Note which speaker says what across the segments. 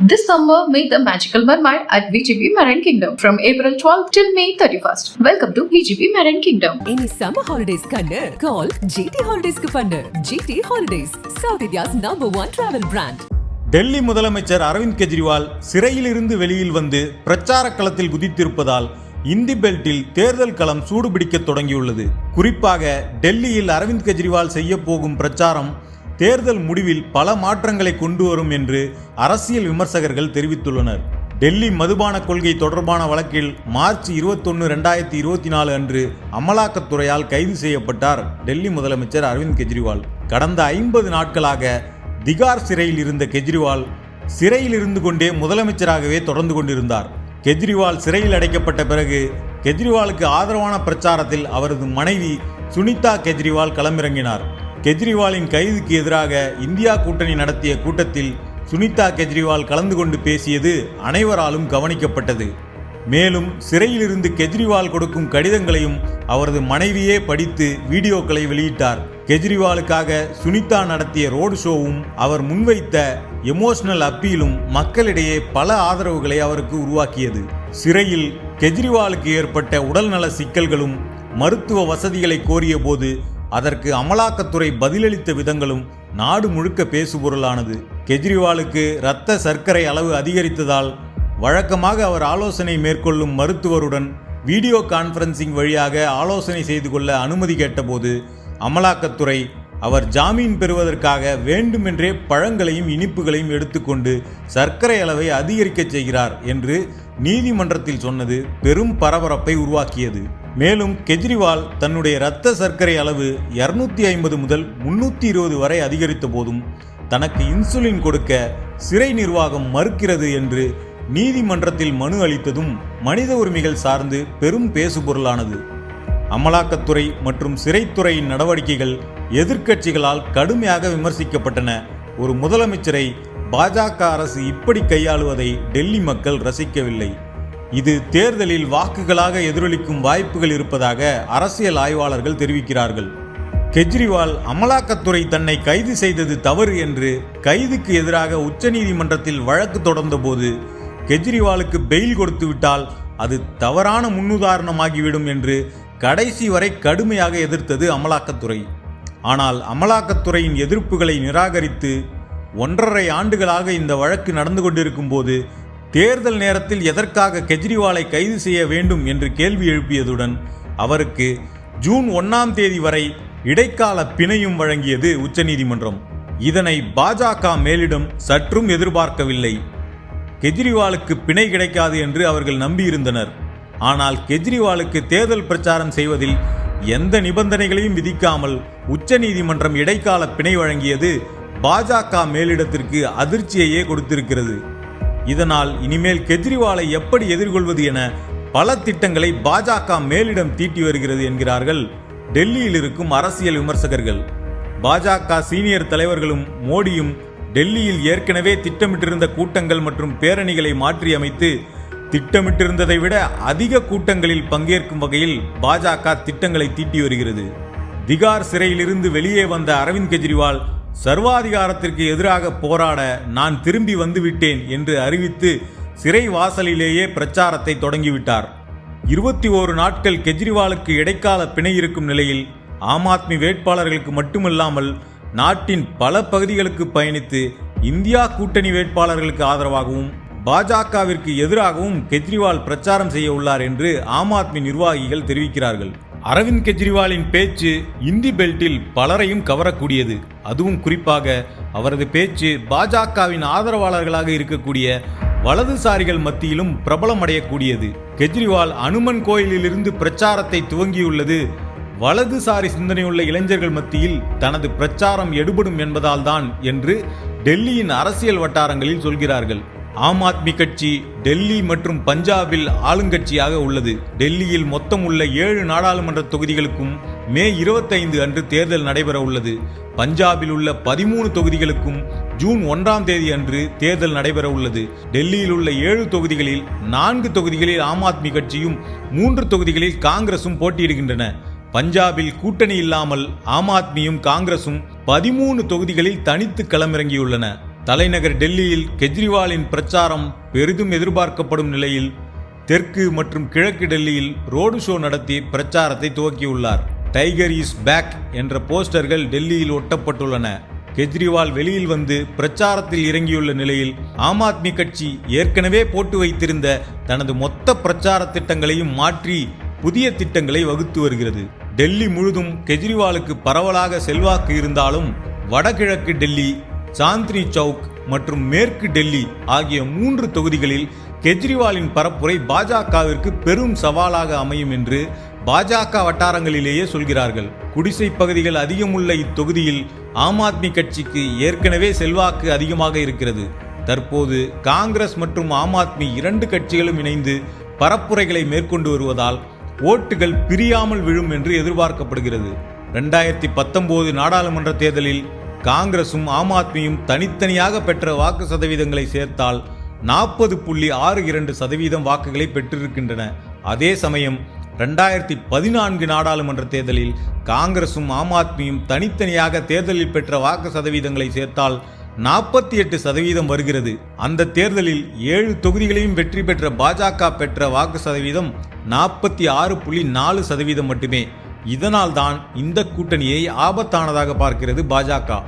Speaker 1: This summer, meet the magical mermaid at VGP Marine Kingdom from April 12th till May 31st. Welcome to VGP Marine Kingdom.
Speaker 2: இனி summer holidays கண்ணு call GT ஹாலிடேஸ்க்கு பண்ணு GT holidays south India's number one travel brand
Speaker 3: Delhi முதலமைச்சர் அரவிந்த் கெஜ்ரிவால் சிறையிலிருந்து வெளியில் வந்து பிரச்சார களத்தில் குதித்திருப்பதால் இந்தி பெல்ட்டில் தேர்தல் களம் சூடுபிடிக்கத் தொடங்கியுள்ளது குறிப்பாக டெல்லியில் அரவிந்த் கெஜ்ரிவால் செய்ய போகும் பிரச்சாரம் தேர்தல் முடிவில் பல மாற்றங்களை கொண்டு வரும் என்று அரசியல் விமர்சகர்கள் தெரிவித்துள்ளனர். டெல்லி மதுபான கொள்கை தொடர்பான வழக்கில் மார்ச் இருபத்தொன்னு ரெண்டாயிரத்தி இருபத்தி நாலு அன்று அமலாக்கத்துறையால் கைது செய்யப்பட்டார் டெல்லி முதலமைச்சர் அரவிந்த் கெஜ்ரிவால். கடந்த ஐம்பது நாட்களாக திகார் சிறையில் இருந்த கெஜ்ரிவால் சிறையில் இருந்து கொண்டே முதலமைச்சராகவே தொடர்ந்து கொண்டிருந்தார். கெஜ்ரிவால் சிறையில் அடைக்கப்பட்ட பிறகு கெஜ்ரிவாலுக்கு ஆதரவான பிரச்சாரத்தில் அவரது மனைவி சுனிதா கெஜ்ரிவால் களமிறங்கினார். கெஜ்ரிவாலின் கைதுக்கு எதிராக இந்தியா கூட்டணி நடத்திய கூட்டத்தில் சுனிதா கெஜ்ரிவால் கலந்து கொண்டு பேசியது அனைவராலும் கவனிக்கப்பட்டது. மேலும் சிறையிலிருந்து கெஜ்ரிவால் கொடுக்கும் கடிதங்களையும் அவரது மனைவியே படித்து வீடியோக்களை வெளியிட்டார். கெஜ்ரிவாலுக்காக சுனிதா நடத்திய ரோடு ஷோவும் அவர் முன்வைத்த எமோஷனல் அப்பீலும் மக்களிடையே பல ஆதரவுகளை அவருக்கு உருவாக்கியது. சிறையில் கெஜ்ரிவாலுக்கு ஏற்பட்ட உடல்நல சிக்கல்களும் மருத்துவ வசதிகளை கோரிய போது அதற்கு அமலாக்கத்துறை பதிலளித்த விதங்களும் நாடு முழுக்க பேசுபொருளானது. கெஜ்ரிவாலுக்கு இரத்த சர்க்கரை அளவு அதிகரித்ததால் வழக்கமாக அவர் ஆலோசனை மேற்கொள்ளும் மருத்துவருடன் வீடியோ கான்ஃபரன்சிங் வழியாக ஆலோசனை செய்து கொள்ள அனுமதி கேட்டபோது அமலாக்கத்துறை அவர் ஜாமீன் பெறுவதற்காக வேண்டுமென்றே பழங்களையும் இனிப்புகளையும் எடுத்துக்கொண்டு சர்க்கரை அளவை அதிகரிக்கச் செய்கிறார் என்று நீதிமன்றத்தில் சொன்னது பெரும் பரபரப்பை உருவாக்கியது. மேலும் கெஜ்ரிவால் தன்னுடைய இரத்த சர்க்கரை அளவு இரநூத்தி ஐம்பது முதல் முன்னூற்றி இருபது வரை அதிகரித்த போதும் தனக்கு இன்சுலின் கொடுக்க சிறை நிர்வாகம் மறுக்கிறது என்று நீதிமன்றத்தில் மனு அளித்ததும் மனித உரிமைகள் சார்ந்து பெரும் பேசுபொருளானது. அமலாக்கத்துறை மற்றும் சிறைத்துறையின் நடவடிக்கைகள் எதிர்க்கட்சிகளால் கடுமையாக விமர்சிக்கப்பட்டன. ஒரு முதலமைச்சரை பாஜக அரசு இப்படி கையாளுவதை டெல்லி மக்கள் ரசிக்கவில்லை. இது தேர்தலில் வாக்குகளாக எதிரொலிக்கும் வாய்ப்புகள் இருப்பதாக அரசியல் ஆய்வாளர்கள் தெரிவிக்கிறார்கள். கெஜ்ரிவால் அமலாக்கத்துறை தன்னை கைது செய்தது தவறு என்று கைதுக்கு எதிராக உச்சநீதிமன்றத்தில் வழக்கு தொடர்ந்தபோது கெஜ்ரிவாலுக்கு பெயில் கொடுத்துவிட்டால் அது தவறான முன்னுதாரணமாகிவிடும் என்று கடைசி வரை கடுமையாக எதிர்த்தது அமலாக்கத்துறை. ஆனால் அமலாக்கத்துறையின் எதிர்ப்புகளை நிராகரித்து ஒன்றரை ஆண்டுகளாக இந்த வழக்கு நடந்து கொண்டிருக்கும் போது தேர்தல் நேரத்தில் எதற்காக கெஜ்ரிவாலை கைது செய்ய வேண்டும் என்று கேள்வி எழுப்பியதுடன் அவருக்கு ஜூன் ஒன்னாம் தேதி வரை இடைக்கால பிணையும் வழங்கியது உச்சநீதிமன்றம். இதனை பாஜக மேலிடம் சற்றும் எதிர்பார்க்கவில்லை. கெஜ்ரிவாலுக்கு பிணை கிடைக்காது என்று அவர்கள் நம்பியிருந்தனர். ஆனால் கெஜ்ரிவாலுக்கு தேர்தல் பிரச்சாரம் செய்வதில் எந்த நிபந்தனைகளையும் விதிக்காமல் உச்சநீதிமன்றம் இடைக்கால பிணை வழங்கியது பாஜக மேலிடத்திற்கு அதிர்ச்சியையே கொடுத்திருக்கிறது. இதனால் இனிமேல் கெஜ்ரிவாலை எப்படி எதிர்கொள்வது என பல திட்டங்களை பாஜக மேலிடம் தீட்டி வருகிறது என்கிறார்கள் டெல்லியில் இருக்கும் அரசியல் விமர்சகர்கள். பாஜக சீனியர் தலைவர்களும் மோடியும் டெல்லியில் ஏற்கனவே திட்டமிட்டிருந்த கூட்டங்கள் மற்றும் பேரணிகளை மாற்றியமைத்து திட்டமிட்டிருந்ததை விட அதிக கூட்டங்களில் பங்கேற்கும் வகையில் பாஜக திட்டங்களை தீட்டி வருகிறது. திகார் சிறையிலிருந்து வெளியே வந்த அரவிந்த் கெஜ்ரிவால் சர்வாதிகாரத்திற்கு எதிராக போராட நான் திரும்பி வந்துவிட்டேன் என்று அறிவித்து சிறை வாசலிலேயே பிரச்சாரத்தை தொடங்கிவிட்டார். இருபத்தி ஓரு நாட்கள் கெஜ்ரிவாலுக்கு இடைக்கால பிணை இருக்கும் நிலையில் ஆம் ஆத்மி வேட்பாளர்களுக்கு மட்டுமல்லாமல் நாட்டின் பல பகுதிகளுக்கு பயணித்து இந்தியா கூட்டணி வேட்பாளர்களுக்கு ஆதரவாகவும் பாஜகவிற்கு எதிராகவும் கெஜ்ரிவால் பிரச்சாரம் செய்ய உள்ளார் என்று ஆம் ஆத்மி நிர்வாகிகள் தெரிவிக்கிறார்கள். அரவிந்த் கெஜ்ரிவாலின் பேச்சு இந்தி பெல்ட்டில் பலரையும் கவரக்கூடியது. அதுவும் குறிப்பாக அவரது பேச்சு பாஜகவின் ஆதரவாளர்களாக இருக்கக்கூடிய வலதுசாரிகள் மத்தியிலும் பிரபலமடையக்கூடியது. கெஜ்ரிவால் அனுமன் கோயிலிலிருந்து பிரச்சாரத்தை துவங்கியுள்ளது. வலதுசாரி சிந்தனையுள்ள இளைஞர்கள் மத்தியில் தனது பிரச்சாரம் எடுபடும் என்பதால்தான் என்று டெல்லியின் அரசியல் வட்டாரங்களில் சொல்கிறார்கள். ஆம் ஆத்மி கட்சி டெல்லி மற்றும் பஞ்சாபில் ஆளுங்கட்சியாக உள்ளது. டெல்லியில் மொத்தம் உள்ள ஏழு நாடாளுமன்ற தொகுதிகளுக்கும் மே இருபத்தைந்து அன்று தேர்தல் நடைபெற உள்ளது. பஞ்சாபில் உள்ள பதிமூணு தொகுதிகளுக்கும் ஜூன் ஒன்றாம் தேதி அன்று தேர்தல் நடைபெற உள்ளது. டெல்லியில் உள்ள ஏழு தொகுதிகளில் நான்கு தொகுதிகளில் ஆம் ஆத்மி கட்சியும் மூன்று தொகுதிகளில் காங்கிரசும் போட்டியிடுகின்றன. பஞ்சாபில் கூட்டணி இல்லாமல் ஆம் ஆத்மியும் காங்கிரசும் பதிமூணு தொகுதிகளில் தனித்து களமிறங்கியுள்ளன. தலைநகர் டெல்லியில் கெஜ்ரிவாலின் பிரச்சாரம் பெரிதும் எதிர்பார்க்கப்படும் நிலையில் தெற்கு மற்றும் கிழக்கு டெல்லியில் ரோடு ஷோ நடத்தி பிரச்சாரத்தை துவக்கியுள்ளார். டைகர் இஸ் பேக் என்ற போஸ்டர்கள் டெல்லியில் ஒட்டப்பட்டுள்ளன. கெஜ்ரிவால் வெளியில் வந்து பிரச்சாரத்தில் இறங்கியுள்ள நிலையில் ஆம் ஆத்மி கட்சி ஏற்கனவே போட்டு வைத்திருந்த தனது மொத்த பிரச்சார திட்டங்களையும் மாற்றி புதிய திட்டங்களை வகுத்து வருகிறது. டெல்லி முழுதும் கெஜ்ரிவாலுக்கு பரவலாக செல்வாக்கு இருந்தாலும் வடகிழக்கு டெல்லி சாந்தினி சவுக் மற்றும் மேற்கு டெல்லி ஆகிய மூன்று தொகுதிகளில் கெஜ்ரிவாலின் பரப்புரை பாஜகவிற்கு பெரும் சவாலாக அமையும் என்று பாஜக வட்டாரங்களிலேயே சொல்கிறார்கள். குடிசை பகுதிகள் அதிகமுள்ள இத்தொகுதியில் ஆம் ஆத்மி கட்சிக்கு ஏற்கனவே செல்வாக்கு அதிகமாக இருக்கிறது. தற்போது காங்கிரஸ் மற்றும் ஆம் ஆத்மி இரண்டு கட்சிகளும் இணைந்து பரப்புரைகளை மேற்கொண்டு வருவதால் ஓட்டுகள் பிரியாமல் விழும் என்று எதிர்பார்க்கப்படுகிறது. ரெண்டாயிரத்தி பத்தொன்பது நாடாளுமன்ற தேர்தலில் காங்கிரசும் ஆம் ஆத்மியும் தனித்தனியாக பெற்ற வாக்கு சதவீதங்களை சேர்த்தால் நாற்பது புள்ளி ஆறு இரண்டு சதவீதம் வாக்குகளை பெற்றிருக்கின்றன. அதே சமயம் ரெண்டாயிரத்தி பதினான்கு நாடாளுமன்ற தேர்தலில் காங்கிரசும் ஆம் ஆத்மியும் தனித்தனியாக தேர்தலில் பெற்ற வாக்கு சதவீதங்களை சேர்த்தால் நாற்பத்தி எட்டு சதவீதம் வருகிறது. அந்த தேர்தலில் ஏழு தொகுதிகளையும் வெற்றி பெற்ற பாஜக பெற்ற வாக்கு சதவீதம் நாற்பத்தி ஆறு புள்ளி நாலு சதவீதம் மட்டுமே. இதனால்தான் இந்த கூட்டணியை ஆபத்தானதாக பார்க்கிறது பாஜக.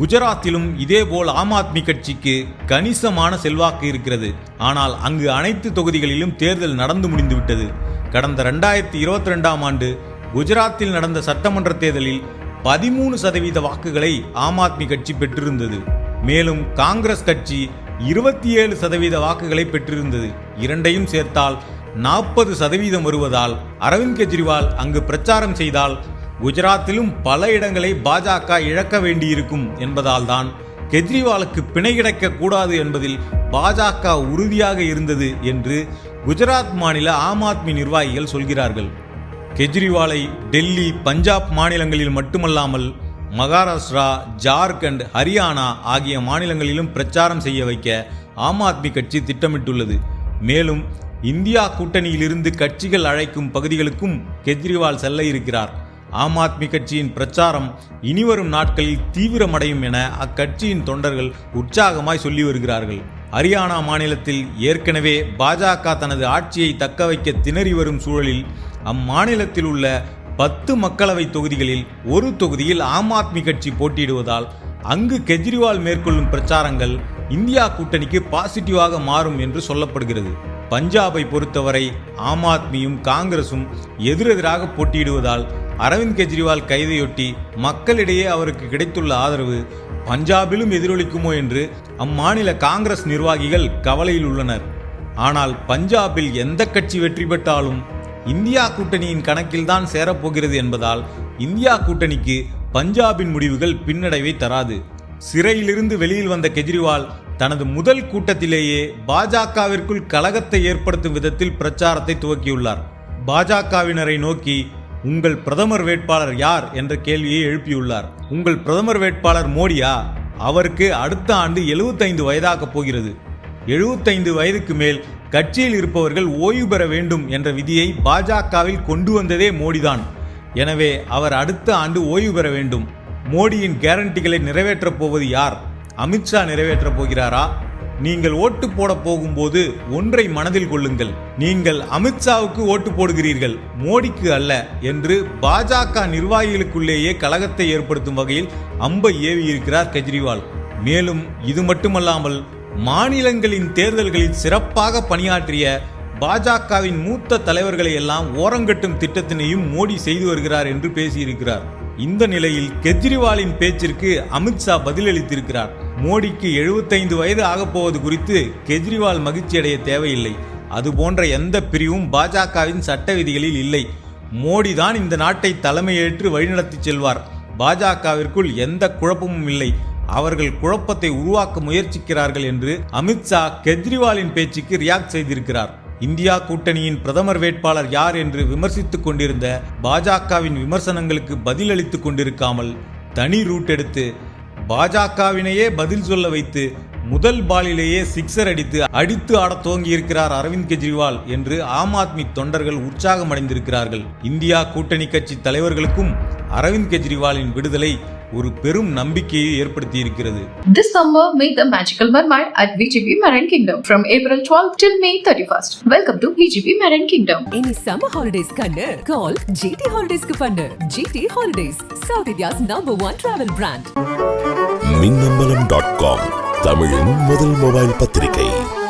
Speaker 3: குஜராத்திலும் இதேபோல் ஆம் ஆத்மி கட்சிக்கு கணிசமான செல்வாக்கு இருக்கிறது. ஆனால் அங்கு அனைத்து தொகுதிகளிலும் தேர்தல் நடந்து முடிந்துவிட்டது. கடந்த ரெண்டாயிரத்தி இருபத்தி ரெண்டாம் ஆண்டு குஜராத்தில் நடந்த சட்டமன்ற தேர்தலில் பதிமூணு சதவீத வாக்குகளை ஆம் ஆத்மி கட்சி பெற்றிருந்தது. மேலும் காங்கிரஸ் கட்சி இருபத்தி ஏழு சதவீத வாக்குகளை பெற்றிருந்தது. இரண்டையும் சேர்த்தால் நாற்பது சதவீதம் வருவதால் அரவிந்த் கெஜ்ரிவால் அங்கு பிரச்சாரம் செய்தால் குஜராத்திலும் பல இடங்களை பாஜக இழக்க வேண்டியிருக்கும் என்பதால் தான் கெஜ்ரிவாலுக்கு பிணை கிடைக்க கூடாது என்பதில் பாஜக உறுதியாக இருந்தது என்று குஜராத் மாநில ஆம் ஆத்மி நிர்வாகிகள் சொல்கிறார்கள். கெஜ்ரிவாலை டெல்லி பஞ்சாப் மாநிலங்களில் மட்டுமல்லாமல் மகாராஷ்டிரா ஜார்க்கண்ட் ஹரியானா ஆகிய மாநிலங்களிலும் பிரச்சாரம் செய்ய வைக்க ஆம் ஆத்மி கட்சி திட்டமிட்டுள்ளது. மேலும் இந்தியா கூட்டணியிலிருந்து கட்சிகள் அழைக்கும் பகுதிகளுக்கும் கெஜ்ரிவால் செல்ல இருக்கிறார். ஆம் ஆத்மி கட்சியின் பிரச்சாரம் இனிவரும் நாட்களில் தீவிரமடையும் என அக்கட்சியின் தொண்டர்கள் உற்சாகமாய் சொல்லி வருகிறார்கள். ஹரியானா மாநிலத்தில் ஏற்கனவே பாஜக தனது ஆட்சியை தக்க வைக்க திணறி வரும் சூழலில் அம்மாநிலத்தில் உள்ள பத்து மக்களவை தொகுதிகளில் ஒரு தொகுதியில் ஆம் ஆத்மி கட்சி போட்டியிடுவதால் அங்கு கெஜ்ரிவால் மேற்கொள்ளும் பிரச்சாரங்கள் இந்தியா கூட்டணிக்கு பாசிட்டிவாக மாறும் என்று சொல்லப்படுகிறது. பஞ்சாபை பொறுத்தவரை ஆம் ஆத்மியும் காங்கிரசும் எதிரெதிராக போட்டியிடுவதால் அரவிந்த் கெஜ்ரிவால் கைதையொட்டி மக்களிடையே அவருக்கு கிடைத்துள்ள ஆதரவு பஞ்சாபிலும் எதிரொலிக்குமோ என்று அம்மாநில காங்கிரஸ் நிர்வாகிகள் கவலையில் உள்ளனர். ஆனால் பஞ்சாபில் எந்த கட்சி வெற்றி பெற்றாலும் இந்தியா கூட்டணியின் கணக்கில்தான் சேரப்போகிறது என்பதால் இந்தியா கூட்டணிக்கு பஞ்சாபின் முடிவுகள் பின்னடைவை தராது. சிறையிலிருந்து வெளியில் வந்த கெஜ்ரிவால் தனது முதல் கூட்டத்திலேயே பாஜகவிற்குள் கலகத்தை ஏற்படுத்தும் விதத்தில் பிரச்சாரத்தை துவக்கியுள்ளார். பாஜகவினரை நோக்கி உங்கள் பிரதமர் வேட்பாளர் யார்? என்ற கேள்வியை எழுப்பியுள்ளார். உங்கள் பிரதமர் வேட்பாளர் மோடியா? அவருக்கு அடுத்த ஆண்டு 75 வயதாகப் போகிறது. 75 வயதுக்கு மேல் கட்சியில் இருப்பவர்கள் ஓய்வு பெற வேண்டும் என்ற விதியை பாஜகவில் கொண்டு வந்ததே மோடிதான். எனவே அவர் அடுத்த ஆண்டு ஓய்வு பெற வேண்டும். மோடியின் கேரண்டிகளை நிறைவேற்றப் போவது யார்? அமித்ஷா நிறைவேற்றப் போகிறாரா? நீங்கள் ஓட்டு போட போகும்போது ஒன்றை மனதில் கொள்ளுங்கள். நீங்கள் அமித்ஷாவுக்கு ஓட்டு போடுகிறீர்கள் மோடிக்கு அல்ல என்று பாஜக நிர்வாகிகளுக்குள்ளேயே கலகத்தை ஏற்படுத்தும் வகையில் அம்பை ஏவியிருக்கிறார் கெஜ்ரிவால். மேலும் இது மட்டுமல்லாமல் மாநிலங்களின் தேர்தல்களில் சிறப்பாக பணியாற்றிய பாஜகவின் மூத்த தலைவர்களை எல்லாம் ஓரங்கட்டும் திட்டத்தினையும் மோடி செய்து வருகிறார் என்று பேசியிருக்கிறார். இந்த நிலையில் கெஜ்ரிவாலின் பேச்சிற்கு அமித்ஷா பதிலளித்திருக்கிறார். மோடிக்கு 75 வயது ஆகப்போவது குறித்து கெஜ்ரிவால் மகிழ்ச்சியடைய தேவையில்லை. அது போன்ற எந்த பிரிவும் பாஜகவின் சட்ட விதிகளில் இல்லை. மோடி தான் இந்த நாட்டை தலைமையேற்று வழிநடத்தி செல்வார். பாஜகவிற்குள் எந்த குழப்பமும் இல்லை. அவர்கள் குழப்பத்தை உருவாக்க முயற்சிக்கிறார்கள் என்று அமித்ஷா கெஜ்ரிவாலின் பேச்சுக்கு ரியாக்ட் செய்திருக்கிறார். இந்தியா கூட்டணியின் பிரதமர் வேட்பாளர் யார் என்று விமர்சித்துக் கொண்டிருந்த பாஜகவின் விமர்சனங்களுக்கு பதிலளித்துக் கொண்டிருக்காமல் தனி ரூட் எடுத்து பாஜகவினையே பதில் சொல்ல வைத்து முதல் பாலிலேயே சிக்ஸர் அடித்து அடித்து ஆடத் துவங்கியிருக்கிறார் அரவிந்த் கெஜ்ரிவால் என்று ஆம் ஆத்மி தொண்டர்கள் உற்சாகமடைந்திருக்கிறார்கள். இந்தியா கூட்டணி கட்சி தலைவர்களுக்கும் அரவிந்த் கெஜ்ரிவாலின் விடுதலை ஒரு பெரும் நம்பிக்கையை ஏற்படுத்தி இருக்கிறது
Speaker 1: This summer, meet the magical mermaid at VGP Marine Kingdom from April 12th till May 31st. Welcome to VGP Marine Kingdom.
Speaker 2: இனி சம்மர் ஹாலிடேஸ் கண்ணு. கால் ஜிடி ஹாலிடேஸ்க்கு பண்ணு. GT holidays south India's number one travel brand
Speaker 4: Minnambalam dot com தமிழின் முதல் mobile பத்திரிகை.